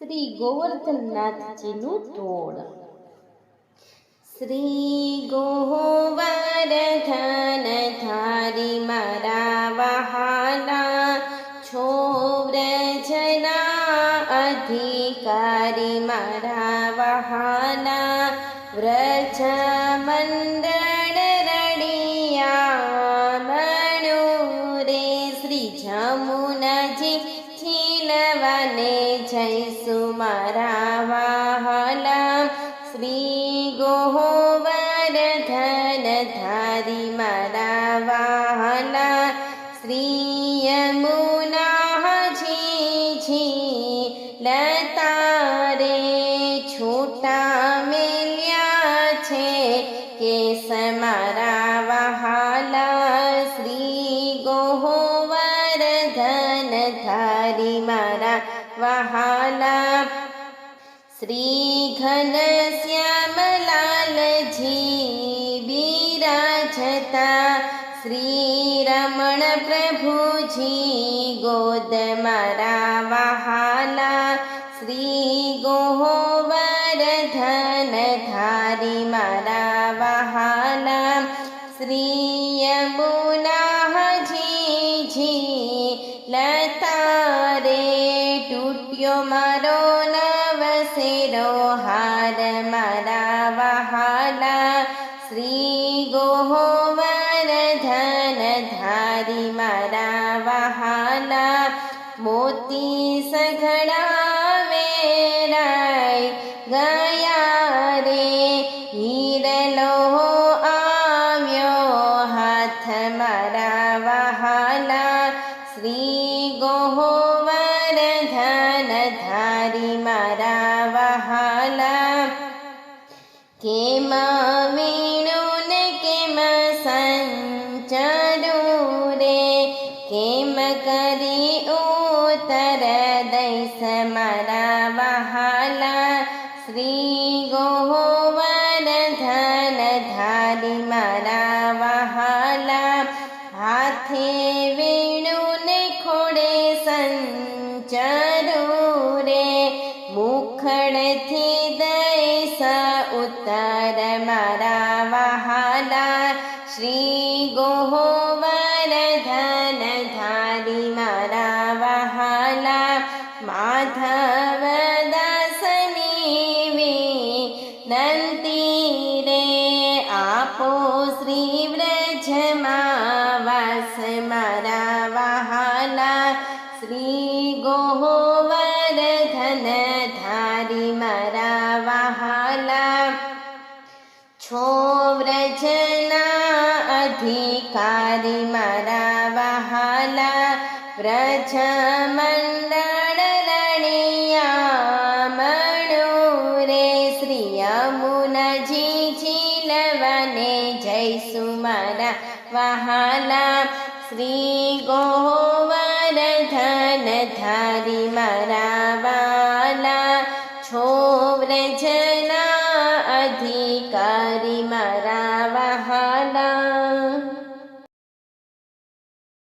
શ્રી ગોવર્ધનનાથજીનું ધોળ શ્રી ગોવર્ધન ધારી મારા વહાલા, છો વ્રજના અધિકારી મારા વહાલા, વ્રજ મંડળ જમુનાજી છીલવને જઈશું મારા વાહલા શ્રી ગોવર્ધન ધારી મારા વાહલા શ્રી યમુનાજી જી લતા છૂટા મેલ્યા છે કેસમાં ધારી મારા વહાલા શ્રી ઘન શ્યામલાલજી બિરાજતા શ્રી રમણ પ્રભુજી ગોદ મારા વહાલા શ્રી ગોવર્ધન ધારી મારા વહાલા શ્રી યમુનાજી તૂટ્યો મારો નવસેરો હાર મારા વહાલા. શ્રી ગોવર્ધન ધારી મારા વહાલા. મોતી સઘળાવે રાય ગયા રે. હીરલો આવ્યો હાથ મારા વહાલા. શ્રી ગોવર્ધન ધારી મારા વહાલા. કેમ વીણું ને કેમ સંચરું રે કેમ કરી ઉતર દૈસ મારા વહાલા? શ્રી ગોવર્ધન ધારી મારા વહાલા. હાથે મુખડથી દૈસા ઉત્તર મારા વહાલા શ્રી ગોવર્ધન ધારી મારા વહાલા માધવ વ્રજના અધિકારી, મારા વહાલા વ્રજ મંડળ રણિયા મણો રે શ્રી અમુનજી જીલવને જય મારા વહાલા. શ્રી ગોવર ધન ધારી મારા નથી કરી મારા